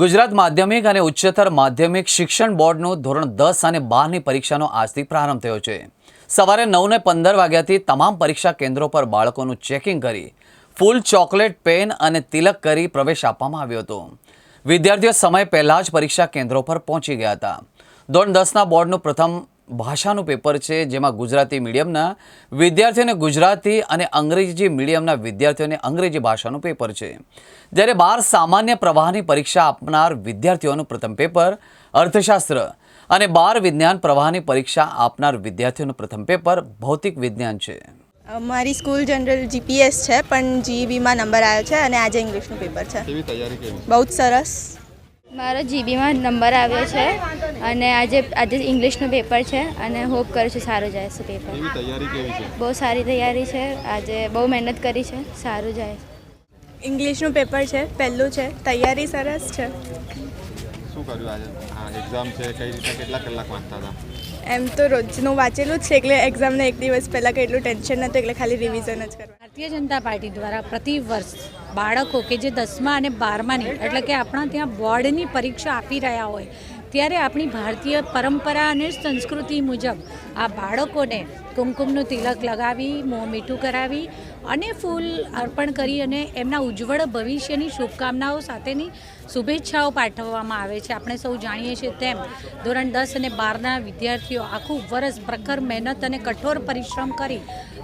ગુજરાત માધ્યમિક અને ઉચ્ચતર માધ્યમિક શિક્ષણ બોર્ડનું ધોરણ દસ અને બારની પરીક્ષાનો આજથી પ્રારંભ થયો છે. સવારે નવને પંદર વાગ્યાથી તમામ પરીક્ષા કેન્દ્રો પર બાળકોનું ચેકિંગ કરી, ફૂલ ચોકલેટ પેન અને તિલક કરી પ્રવેશ આપવામાં આવ્યો હતો. વિદ્યાર્થીઓ સમય પહેલાં જ પરીક્ષા કેન્દ્રો પર પહોંચી ગયા હતા. ધોરણ દસના બોર્ડનું પ્રથમ ભાષાનું પેપર છે જેમાં ગુજરાતી મીડિયમના વિદ્યાર્થીઓને ગુજરાતી અને અંગ્રેજી મીડિયમના વિદ્યાર્થીઓને અંગ્રેજી ભાષાનું પેપર છે. જ્યારે બાર સામાન્ય પ્રવાહની પરીક્ષા આપનાર વિદ્યાર્થીઓનું પ્રથમ પેપર અર્થશાસ્ત્ર અને બાર વિજ્ઞાન પ્રવાહની પરીક્ષા આપનાર વિદ્યાર્થીઓનું પ્રથમ પેપર ભૌતિક વિજ્ઞાન છે. મારી સ્કૂલ જનરલ જીપીએસ છે પણ જીવીમાં નંબર આવ્યો છે અને આજે ઇંગ્લિશનું પેપર છે. કેવી તૈયારી કેવી? બહુ જ સરસ. મારો જીબીમાં નંબર આવ્યો છે. અને આજે આજે ઇંગ્લિશનું પેપર છે અને હોપ કરું છું સારું જાય છે પેપર બહુ સારી તૈયારી છે. આજે બહુ મહેનત કરી છે. સારું જાય. ઇંગ્લિશનું પેપર છે પહેલું છે. તૈયારી સરસ છે. શું કર્યું આજે? એક્ઝામ છે કઈ રીતે કેટલા કલાક વાંચતા હતા? એમ તો રોજનું વાંચેલું જ છે એટલે એક્ઝામને એક દિવસ પહેલાં કેટલું એટલું ટેન્શન નહોતું એટલે ખાલી રિવિઝન જ કરવા ભારતીય જનતા પાર્ટી દ્વારા પ્રતિ વર્ષ બાળકો કે જે દસમા અને બારમાની એટલે કે આપણા ત્યાં બોર્ડની પરીક્ષા આપી રહ્યા હોય ત્યારે આપણી ભારતીય પરંપરા અને સંસ્કૃતિ મુજબ આ બાળકોને કુમકુમનું તિલક લગાવી, મોં મીઠું કરાવી અને ફૂલ અર્પણ કરી અને એમના ઉજ્જવળ ભવિષ્યની શુભકામનાઓ સાથેની શુભેચ્છાઓ પાઠવવામાં આવે છે. આપણે સૌ જાણીએ છીએ તેમ ધોરણ દસ અને બારના વિદ્યાર્થીઓ આખું વરસ પ્રખર મહેનત અને કઠોર પરિશ્રમ કરી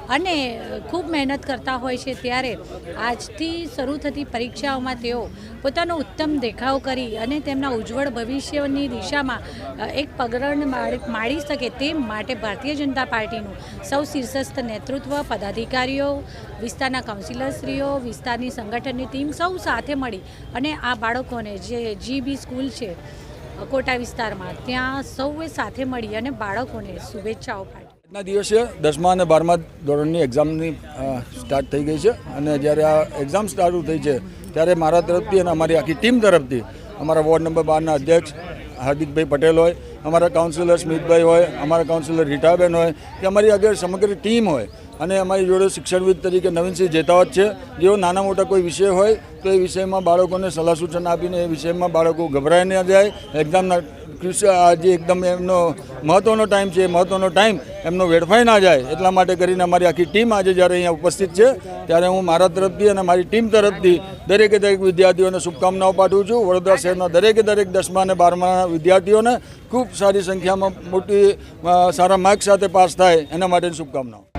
અને ખૂબ મહેનત કરતા હોય છે ત્યારે આજથી શરૂ થતી પરીક્ષાઓમાં તેઓ પોતાનો ઉત્તમ દેખાવ કરી અને તેમના ઉજ્જવળ ભવિષ્યની દિશામાં એક પગરણ માળી શકે તે માટે ભારતીય જનતા પાર્ટીનું સૌ શીર્ષસ્થ નેતૃત્વ, પદાધિકારીઓ વિસ્તારના કાઉન્સિલરશ્રીઓ, વિસ્તારની સંગઠનની ટીમ સૌ સાથે મળી અને આ બાળકોને જે જીબી સ્કૂલ છે કોટા વિસ્તારમાં, ત્યાં સૌએ સાથે મળી અને બાળકોને શુભેચ્છાઓ પાઠવી. આજના દિવસે દસમા અને બારમા ધોરણની એક્ઝામની સ્ટાર્ટ થઈ ગઈ છે અને જ્યારે આ એક્ઝામ સ્ટાર્ટ થઈ છે, ત્યારે મારા તરફથી અને અમારી આખી ટીમ તરફથી અમારા વોર્ડ નંબર બારના અધ્યક્ષ હાર્દિકભાઈ પટેલ હોય અમારા કાઉન્સિલર સ્મિતભાઈ હોય, અમારા કાઉન્સિલર રીટાબેન હોય, કે અમારી આગળ સમગ્ર ટીમ હોય, અને અમારી જોડે શિક્ષણવિદ તરીકે નવીનસિંહ જેતાવત છે, જેઓ નાના મોટા કોઈ વિષય હોય, તો એ વિષયમાં બાળકોને સલાહ સૂચન આપીને એ વિષયમાં બાળકો ગભરાઈ ન જાય. એક્ઝામના જે એકદમ એમનો મહત્ત્વનો ટાઈમ છે, એ મહત્ત્વનો ટાઈમ એમનો વેડફાઈ ના જાય. એટલા માટે કરીને અમારી આખી ટીમ આજે જ્યારે અહીંયા ઉપસ્થિત છે, ત્યારે હું મારા તરફથી અને મારી ટીમ તરફથી દરેકે દરેક વિદ્યાર્થીઓને શુભકામનાઓ પાઠવું છું. વડોદરા શહેરના દરેકે દરેક દસમા અને બારમાના વિદ્યાર્થીઓને ખૂબ સારી સંખ્યામાં મોટી સારા માર્ક સાથે પાસ થાય એના માટેની શુભકામનાઓ.